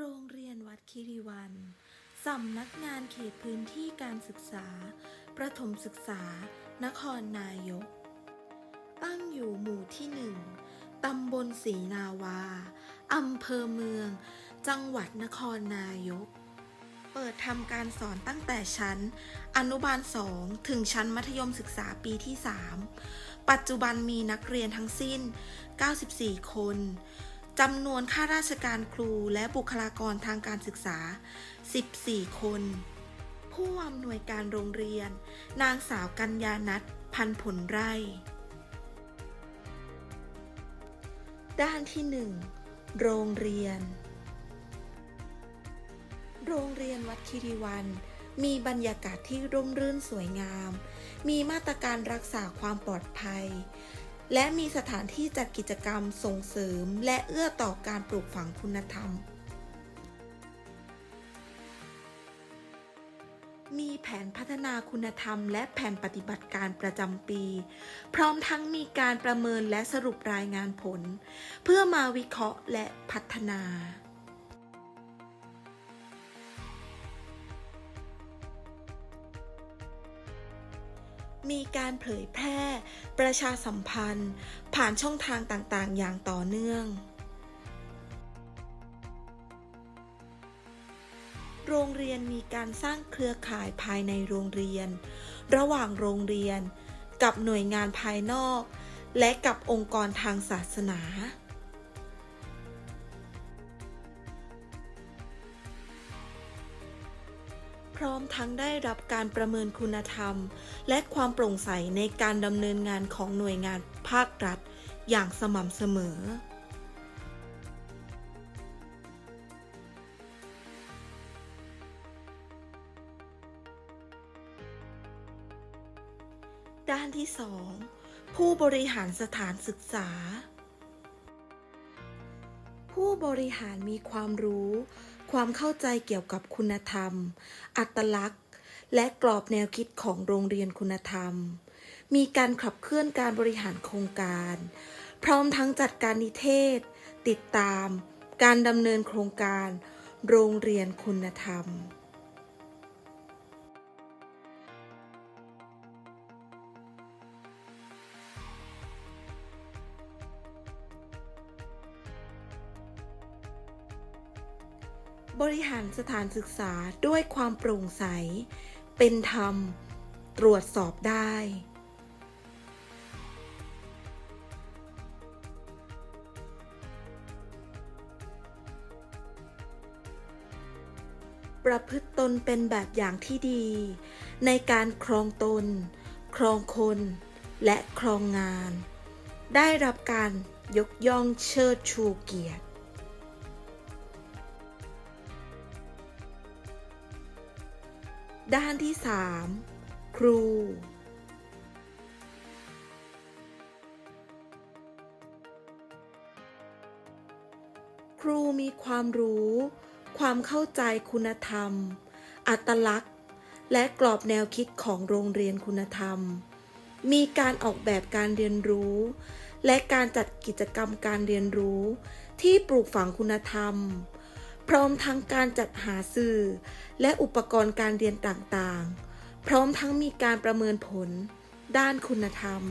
โรงเรียนวัดคิริวันสำนักงานเขตพื้นที่การศึกษา ประถมศึกษา นครนายก ตั้งอยู่หมู่ที่หนึ่งตำบลศรีนาวา อำเภอเมือง จังหวัดนครนายก เปิดทำการสอนตั้งแต่ชั้น อนุบาล2ถึงชั้นมัธยมศึกษาปีที่ 3 ปัจจุบันมีนักเรียนทั้งสิ้น 94 คน จำนวนข้าราชการครูและบุคลากรทางการศึกษา 14 คน ผู้อำนวยการโรงเรียน นางสาวกัญญานัทพันผลไร่ ด้านที่ 1 โรงเรียน โรงเรียนวัดคิริวัน มีบรรยากาศที่ร่มรื่นสวยงาม มีมาตรการรักษาความปลอดภัย และมีสถานที่จัดกิจกรรมส่งเสริม และเอื้อต่อการปลูกฝังคุณธรรม มีแผนพัฒนาคุณธรรม และแผนปฏิบัติการประจำปี พร้อมทั้งมีการประเมินและสรุปรายงานผล เพื่อมาวิเคราะห์และพัฒนามีการเผยแพร่ ประชาสัมพันธ์ ผ่านช่องทางต่างๆ อย่างต่อเนื่อง โรงเรียนมีการสร้างเครือข่ายภายในโรงเรียน ระหว่างโรงเรียน กับหน่วยงานภายนอก และกับองค์กรทางศาสนา พร้อมทั้งได้รับการประเมินคุณธรรม และความโปร่งใสในการดำเนินงานของหน่วยงานภาครัฐ อย่างสม่ำเสมอด้านที่ 2 ผู้บริหารสถานศึกษา ผู้บริหารมีความรู้ ความเข้าใจเกี่ยวกับคุณธรรม อัตลักษณ์ และกรอบแนวคิดของโรงเรียนคุณธรรม มีการขับเคลื่อนการบริหารโครงการ พร้อมทั้งจัดการนิเทศ ติดตาม การดำเนินโครงการ โรงเรียนคุณธรรม บริหารสถานศึกษาด้วยความโปร่งใส เป็นธรรม ตรวจสอบได้ ประพฤติตนเป็นแบบอย่างที่ดี ในการครองตน ครองคน และครองงาน ได้รับการยกย่องเชิดชูเกียรติ ด้านที่ 3 ครู ครูมีความรู้ ความเข้าใจคุณธรรม อัตลักษณ์ และกรอบแนวคิดของโรงเรียนคุณธรรม มีการออกแบบการเรียนรู้ และการจัดกิจกรรมการเรียนรู้ ที่ปลูกฝังคุณธรรม พร้อมทั้งการจัดหาสื่อ และอุปกรณ์การเรียนต่างๆ พร้อมทั้งมีการประเมินผล ด้านคุณธรรม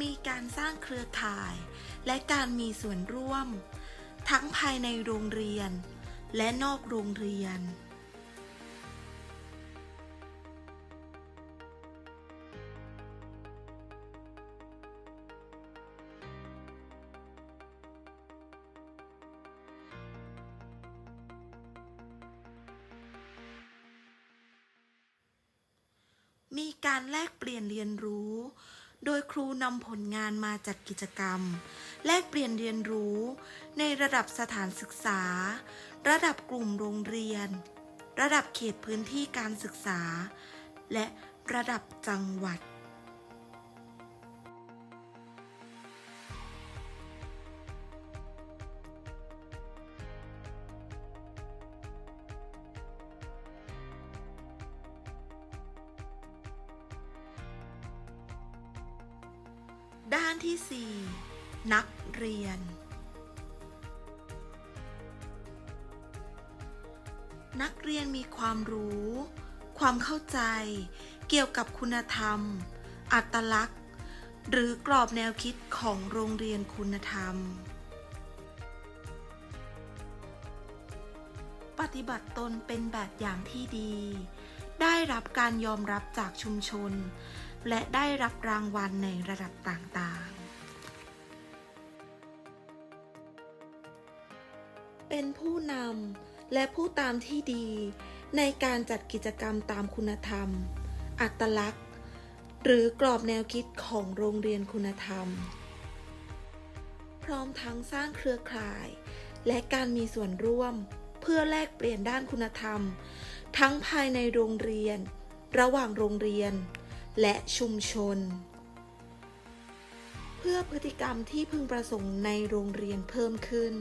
มีการสร้างเครือข่าย และการมีส่วนร่วม ทั้งภายในโรงเรียน และนอกโรงเรียน มีการแลกเปลี่ยนเรียนรู้ โดยครูนำผลงานมาจัดกิจกรรม แลกเปลี่ยนเรียนรู้ในระดับสถานศึกษา ระดับกลุ่มโรงเรียน ระดับเขตพื้นที่การศึกษา และระดับจังหวัด ที่ 4 นักเรียน นักเรียนมีความรู้ ความเข้าใจ เกี่ยวกับคุณธรรม อัตลักษณ์ หรือกรอบแนวคิดของโรงเรียนคุณธรรม ปฏิบัติตนเป็นแบบอย่างที่ดี ได้รับการยอมรับจากชุมชน และได้รับรางวัลในระดับต่างๆ เป็นผู้นำและผู้ตามที่ดี ในการจัดกิจกรรมตามคุณธรรม อัตลักษณ์ หรือกรอบแนวคิดของโรงเรียนคุณธรรม พร้อมทั้งสร้างเครือข่าย และการมีส่วนร่วมเพื่อแลกเปลี่ยนด้านคุณธรรม ทั้งภายในโรงเรียน ระหว่างโรงเรียน และชุมชน เพื่อพฤติกรรมที่พึงประสงค์ในโรงเรียนเพิ่มขึ้น